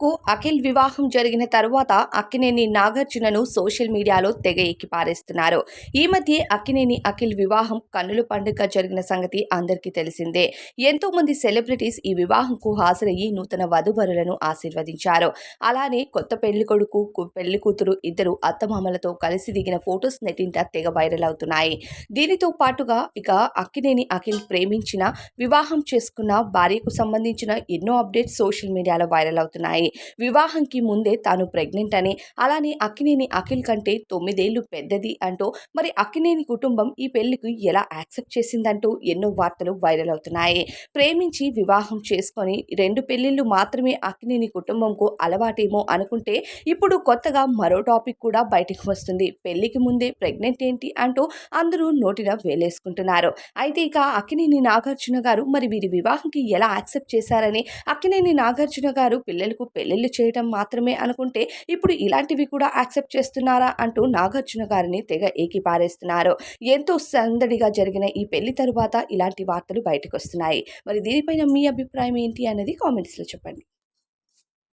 కు అఖిల్ వివాహం జరిగిన తరువాత అక్కినేని నాగార్జునను సోషల్ మీడియాలో తెగ ఎక్కి పారేస్తున్నారు. ఈ మధ్య అక్కినేని అఖిల్ వివాహం కన్నుల పండుగ జరిగిన సంగతి అందరికీ తెలిసిందే. ఎంతో మంది సెలబ్రిటీస్ ఈ వివాహంకు హాజరయ్యి నూతన వధువరులను ఆశీర్వదించారు. అలానే కొత్త పెళ్ళి కొడుకు పెళ్ళి కూతురు ఇద్దరు అత్తమామలతో కలిసి దిగిన ఫొటోస్ నెట్టింట తెగ వైరల్ అవుతున్నాయి. దీనితో పాటుగా ఇక అక్కినేని అఖిల్ ప్రేమించిన వివాహం చేసుకున్న భార్యకు సంబంధించిన ఎన్నో అప్డేట్స్ సోషల్ మీడియాలో వైరల్ అవుతున్నాయి. వివాహంకి ముందే తాను ప్రెగ్నెంట్ అని అలానే అక్కినేని అఖిల్ కంటే తొమ్మిదేళ్ళు పెద్దది అంటూ మరి అక్కినేని కుటుంబం ఈ పెళ్ళికి ఎలా యాక్సెప్ట్ చేసిందంటూ ఎన్నో వార్తలు వైరల్ అవుతున్నాయి. ప్రేమించి వివాహం చేసుకొని రెండు పెళ్ళిళ్ళు మాత్రమే అక్కినేని కుటుంబంకు అలవాటేమో అనుకుంటే ఇప్పుడు కొత్తగా మరో టాపిక్ కూడా బయటకు వస్తుంది. పెళ్ళికి ముందే ప్రెగ్నెంట్ ఏంటి అంటూ అందరూ నోటిన వేలేసుకుంటున్నారు. అయితే ఇక అక్కినేని నాగార్జున గారు మరి వీరి వివాహంకి ఎలా యాక్సెప్ట్ చేశారని అక్కినేని నాగార్జున గారు పిల్లలకు పెళ్ళిళ్ళు చేయటం మాత్రమే అనుకుంటే ఇప్పుడు ఇలాంటివి కూడా యాక్సెప్ట్ చేస్తున్నారా అంటూ నాగార్జున గారిని తెగ ఏకిపారేస్తున్నారు. ఎంతో సందడిగా జరిగిన ఈ పెళ్ళి తరువాత ఇలాంటి వార్తలు బయటకు వస్తున్నాయి. మరి దీనిపైన మీ అభిప్రాయం ఏంటి అనేది కామెంట్స్లో చెప్పండి.